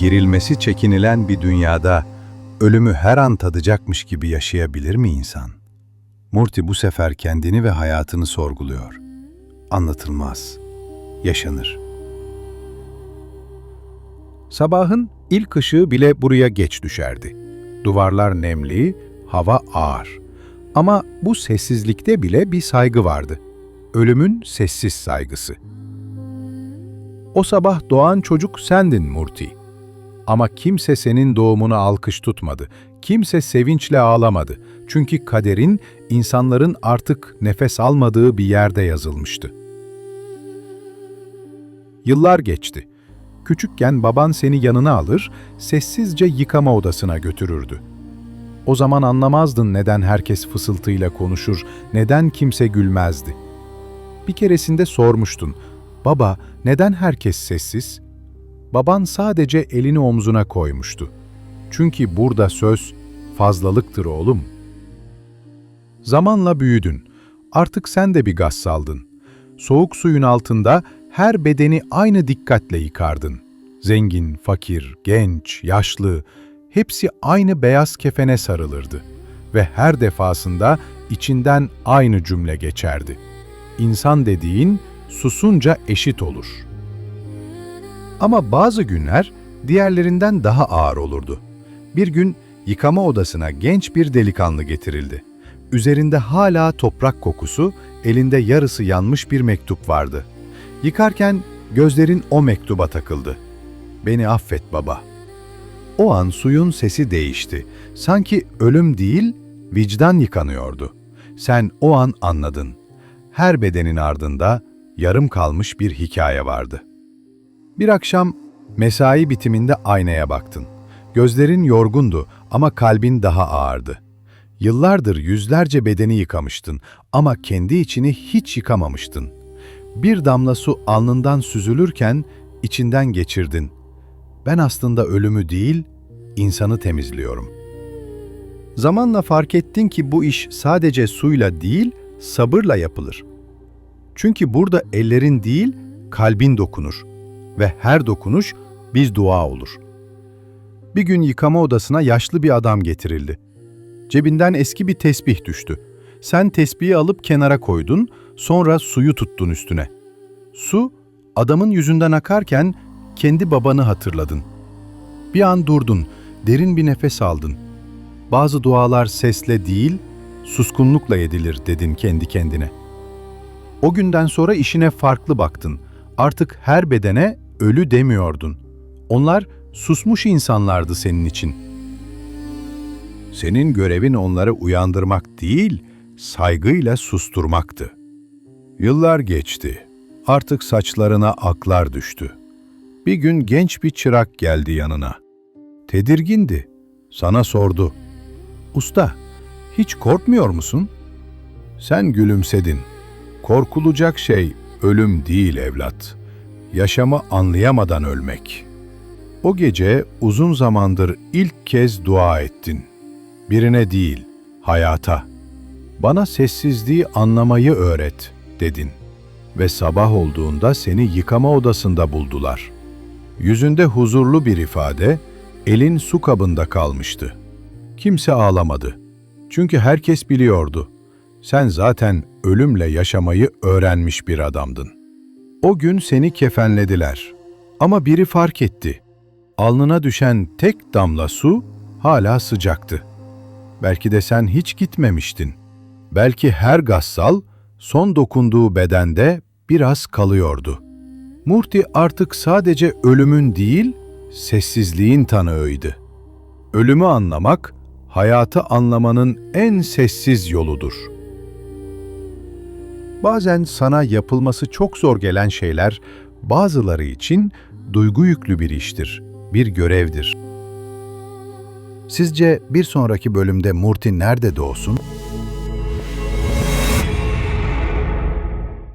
girilmesi çekinilen bir dünyada ölümü her an tadacakmış gibi yaşayabilir mi insan? Murti bu sefer kendini ve hayatını sorguluyor. Anlatılmaz, yaşanır. Sabahın ilk ışığı bile buraya geç düşerdi. Duvarlar nemli, hava ağır. Ama bu sessizlikte bile bir saygı vardı. Ölümün sessiz saygısı. O sabah doğan çocuk sendin Murti. Ama kimse senin doğumuna alkış tutmadı. Kimse sevinçle ağlamadı. Çünkü kaderin insanların artık nefes almadığı bir yerde yazılmıştı. Yıllar geçti. Küçükken baban seni yanına alır, sessizce yıkama odasına götürürdü. O zaman anlamazdın neden herkes fısıltıyla konuşur, neden kimse gülmezdi. Bir keresinde sormuştun, baba neden herkes sessiz? Baban sadece elini omzuna koymuştu. Çünkü burada söz fazlalıktır oğlum. Zamanla büyüdün. Artık sen de bir gaz saldın. Soğuk suyun altında her bedeni aynı dikkatle yıkardın. Zengin, fakir, genç, yaşlı, hepsi aynı beyaz kefene sarılırdı. Ve her defasında içinden aynı cümle geçerdi. İnsan dediğin susunca eşit olur. Ama bazı günler diğerlerinden daha ağır olurdu. Bir gün yıkama odasına genç bir delikanlı getirildi. Üzerinde hala toprak kokusu, elinde yarısı yanmış bir mektup vardı. Yıkarken gözlerin o mektuba takıldı. Beni affet baba. O an suyun sesi değişti. Sanki ölüm değil, vicdan yıkanıyordu. Sen o an anladın. Her bedenin ardında yarım kalmış bir hikaye vardı. Bir akşam mesai bitiminde aynaya baktın. Gözlerin yorgundu ama kalbin daha ağırdı. Yıllardır yüzlerce bedeni yıkamıştın ama kendi içini hiç yıkamamıştın. Bir damla su alnından süzülürken içinden geçirdin. Ben aslında ölümü değil, insanı temizliyorum. Zamanla fark ettin ki bu iş sadece suyla değil, sabırla yapılır. Çünkü burada ellerin değil, kalbin dokunur ve her dokunuş bir dua olur. Bir gün yıkama odasına yaşlı bir adam getirildi. Cebinden eski bir tesbih düştü. Sen tesbihi alıp kenara koydun, sonra suyu tuttun üstüne. Su, adamın yüzünden akarken kendi babanı hatırladın. Bir an durdun, derin bir nefes aldın. Bazı dualar sesle değil, suskunlukla edilir dedin kendi kendine. O günden sonra işine farklı baktın. Artık her bedene ölü demiyordun. Onlar susmuş insanlardı senin için. Senin görevin onları uyandırmak değil, saygıyla susturmaktı. Yıllar geçti. Artık saçlarına aklar düştü. Bir gün genç bir çırak geldi yanına. Tedirgindi. Sana sordu. Usta, hiç korkmuyor musun? Sen gülümsedin. Korkulacak şey ölüm değil evlat. Yaşamı anlayamadan ölmek. O gece uzun zamandır ilk kez dua ettin. Birine değil, hayata. Bana sessizliği anlamayı öğret, dedin. Ve sabah olduğunda seni yıkama odasında buldular. Yüzünde huzurlu bir ifade, elin su kabında kalmıştı. Kimse ağlamadı. Çünkü herkes biliyordu. Sen zaten ölümle yaşamayı öğrenmiş bir adamdın. O gün seni kefenlediler. Ama biri fark etti. Alnına düşen tek damla su hala sıcaktı. Belki de sen hiç gitmemiştin. Belki her gassal son dokunduğu bedende biraz kalıyordu. Murti artık sadece ölümün değil, sessizliğin tanığıydı. Ölümü anlamak, hayatı anlamanın en sessiz yoludur. Bazen sana yapılması çok zor gelen şeyler, bazıları için duygu yüklü bir iştir, bir görevdir. Sizce bir sonraki bölümde Murti nerede doğsun?